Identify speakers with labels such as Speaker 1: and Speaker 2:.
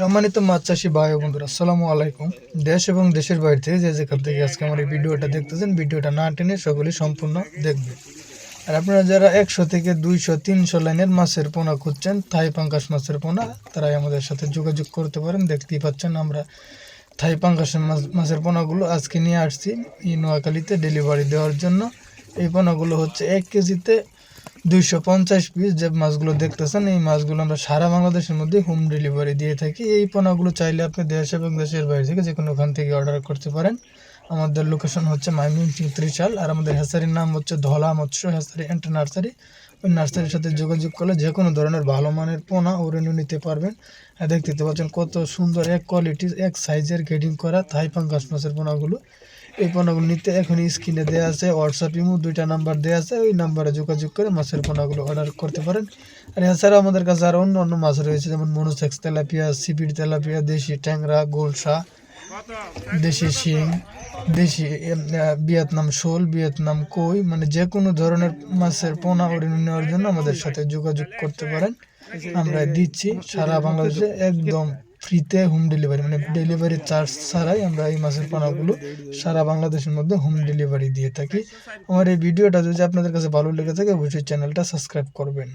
Speaker 1: সম্মানিত মাছ চাষি ভাই বন্ধুরা, আসসালামু আলাইকুম। দেশ এবং দেশের বাইরে থেকে যে যেখান থেকে আজকে আমার এই ভিডিওটা দেখতেছেন, ভিডিওটা না টেনে সকলেই সম্পূর্ণ দেখবে আর আপনারা যারা একশো থেকে দুইশো, তিনশো লাইনের মাছের পোনা খুঁজছেন, থাই পাঙ্কাশ মাছের পোনা, তারাই আমাদের সাথে যোগাযোগ করতে পারেন। দেখতেই পাচ্ছেন আমরা থাই পাঙ্কাশের মাছের পোনাগুলো আজকে নিয়ে আসছি এই নোয়াখালীতে ডেলিভারি দেওয়ার জন্য। এই পোনাগুলো হচ্ছে এক কেজিতে দুইশো পঞ্চাশ পিস যে মাছগুলো দেখতেছেন, এই মাছগুলো আমরা সারা বাংলাদেশের মধ্যে হোম ডেলিভারি দিয়ে থাকি। এই পোনাগুলো চাইলে আপনি দেশ এবং দেশের বাইরে থেকে যে কোনো ওখান থেকে অর্ডার করতে পারেন। আমাদের লোকেশন হচ্ছে মাইমিং ত্রিশাল, আর আমাদের হ্যাসারির নাম হচ্ছে ধলা মৎস্য হ্যাসারি অ্যান্ড নার্সারি ওই নার্সারির সাথে যোগাযোগ করলে যে কোনো ধরনের ভালো মানের পোনা ও রেনু নিতে পারবেন। দেখতে পাচ্ছেন কত সুন্দর এক কোয়ালিটি এক সাইজের গ্রেডিং করা থাই পাঙ্গাস মাছের পোনাগুলো। এই পণ্যগুলো নিতে এখন স্ক্রিনে দেওয়া আছে হোয়াটসঅ্যাপ ইমো দুইটা নাম্বার দেওয়া আছে, ওই নাম্বারে যোগাযোগ করে মাছের পোনাগুলো অর্ডার করতে পারেন। আর এছাড়া আমাদের কাছে আরও অন্য অন্য মাছ রয়েছে, যেমন মনোসেক্স তেলাপিয়া, সিপিড তেলাপিয়া, দেশি ট্যাংরা, গোলসা, দেশি শিং, দেশি ভিয়েতনাম শোল, ভিয়েতনাম কই মানে যে কোনো ধরনের মাছের পোনা নেওয়ার জন্য আমাদের সাথে যোগাযোগ করতে পারেন। আমরা দিচ্ছি সারা বাংলাদেশে একদম ফ্রিতে হোম ডেলিভারি মানে ডেলিভারি চার্জ ছাড়াই আমরা এই মাছের পোনাগুলো সারা বাংলাদেশের মধ্যে হোম ডেলিভারি দিয়ে থাকি। আমার এই ভিডিওটা যদি আপনাদের কাছে ভালো লেগে থাকে অবশ্যই চ্যানেলটা সাবস্ক্রাইব করবেন।